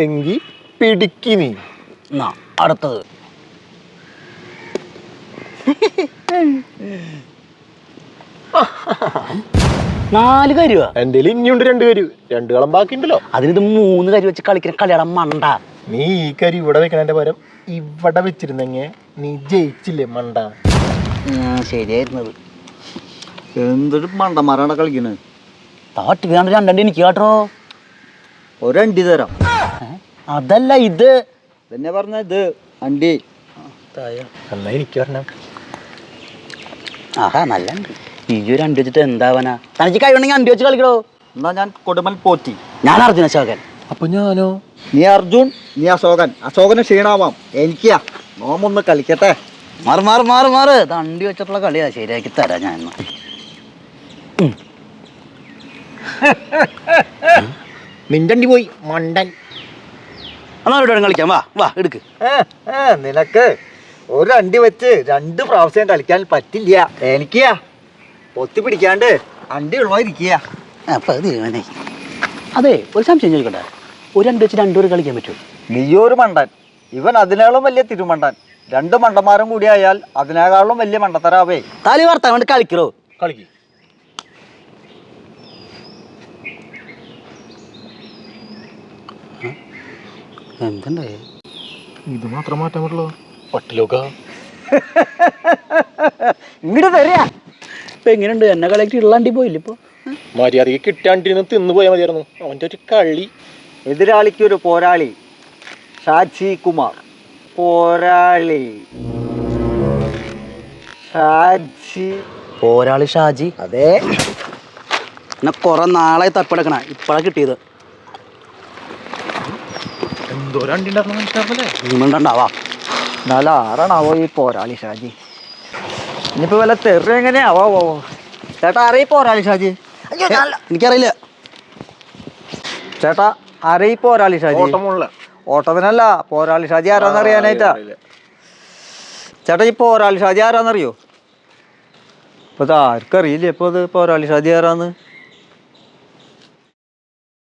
എങ്കി പിടിക്കി നീ. എന്നാ അടുത്തത്. നാല് കരുവ. എന്റെ ഇനിയുണ്ട് രണ്ട് കരു. രണ്ട് കളം ബാക്കിയുണ്ടല്ലോ. അതിനിത് മൂന്ന് കരി വെച്ച് കളിക്കുന്ന കളിയുടെ മണ്ട. നീ ഈ കരി ഇവിടെ വെക്കണതിന്റെ പരം ഇവിടെ വെച്ചിരുന്നെങ്കിൽ നീ ജയിച്ചില്ലേ മണ്ട. ശരിയായിരുന്നത് എന്തൊരു മണ്ടന്മാരാണ് കളിക്കുന്നത് താട്ടി വേണ്ട രണ്ടണ്ടി എനിക്ക് കേട്ടോ ഒരണ്ടി തരാം ഏ? അതല്ല ഇത്. തന്നെ പറഞ്ഞ ഇത് അണ്ടി എന്നാ എനിക്ക് പറഞ്ഞ. ആഹാ നല്ല ഈ ഒരു അണ്ടി വെച്ചിട്ട് എന്താവാനാ? തനിക്ക് കഴിവുണ്ടെങ്കിൽ അണ്ടി വെച്ച് കളിക്കണോ എന്നാ ഞാൻ കൊടുമൽ പോറ്റി. ഞാൻ അർജുന ശോകൻ അപ്പൊ ഞാനോ? നീ അർജുൻ നീ അശോകൻ. അശോകന് ക്ഷീണാവാം. എനിക്കാ. നോമൊന്ന് കളിക്കട്ടെ. മാറ് മാറ് മാറ് മാറ്. ഇത് അണ്ടി വെച്ചിട്ടുള്ള കളിയാ. ശരിയാക്കി തരാം ഞാൻ അണ്ടി പോയി മണ്ടൻ. എന്നാ കളിക്കാം വാ വാ എടുക്ക്. നിനക്ക് ഒരു അണ്ടി വെച്ച് രണ്ട് പ്രാവശ്യം കളിക്കാൻ പറ്റില്ല. എനിക്കാ പൊത്തി പിടിക്കാണ്ട് അണ്ടി ഒഴിവായിരിക്കുക അപ്പൊ അത് തീരുമാനായി. അതെ ഒരു സംശയം ചോദിക്കട്ടെ ഒരു അണ്ടി വെച്ച് രണ്ടുപേർ കളിക്കാൻ പറ്റും നീയൊരു മണ്ടൻ. ഇവൻ അതിനേക്കാളും വലിയ തിരുമണ്ടൻ. രണ്ട് മണ്ടന്മാരും കൂടി ആയാൽ അതിനേക്കാളും വലിയ മണ്ടത്തരാവേ. താലി വർത്താൻ വേണ്ടി കളിക്കറോ? കളിക്ക്. എന്തുണ്ടായേ ഇത് മാത്രം മാറ്റാൻ പറ്റുള്ളൂ. പട്ടിലോക്ക. ഇങ്ങോട്ട് തരാ ഇപ്പൊ എങ്ങനെയുണ്ട്? എന്നെ കളക്ട് ഇള്ളാണ്ടി പോയില്ല ഇപ്പൊ? മര്യാദയ്ക്ക് കിട്ടാണ്ടിരുന്ന് തിന്നു പോയാൽ മതിയായിരുന്നു. അവന്റെ ഒരു കളി എതിരാളിക്കൊരു പോരാളി. ഷാജി കുമാർ. പോരാളി. ഷാജി. പോരാളി ഷാജി. അതെ. എന്നാ കുറെ നാളെ തപ്പെടുക്കണ. ഇപ്പഴാ കിട്ടിയത്. എന്തോ രണ്ടി ഉണ്ടായിരുന്നു മനസ്സിലാവല്ലേ നിങ്ങളുണ്ടാവാ എന്നാലും ആരാണാവോ ഈ പോരാളി ഷാജി? ഇനിയിപ്പോ വല്ല തെറി എങ്ങനെയാവോ ചേട്ടാ അറിയി പോരാളി ഷാജി. എനിക്കറിയില്ല. ചേട്ടാ അറിയി പോരാളി ഷാജി? ഓട്ടമുള്ള. ഓട്ടത്തിനല്ല പോരാളി ഷാജി ആരാന്ന് അറിയാനായിട്ടാ. ചേട്ടാ ഈ പോരാളി ഷാജി ആരാന്നറിയോ? ഇപ്പൊ ഇത് ആർക്കറിയില്ല ഇപ്പൊ ഇത് പോരാളി ഷാജി ആരാന്ന്.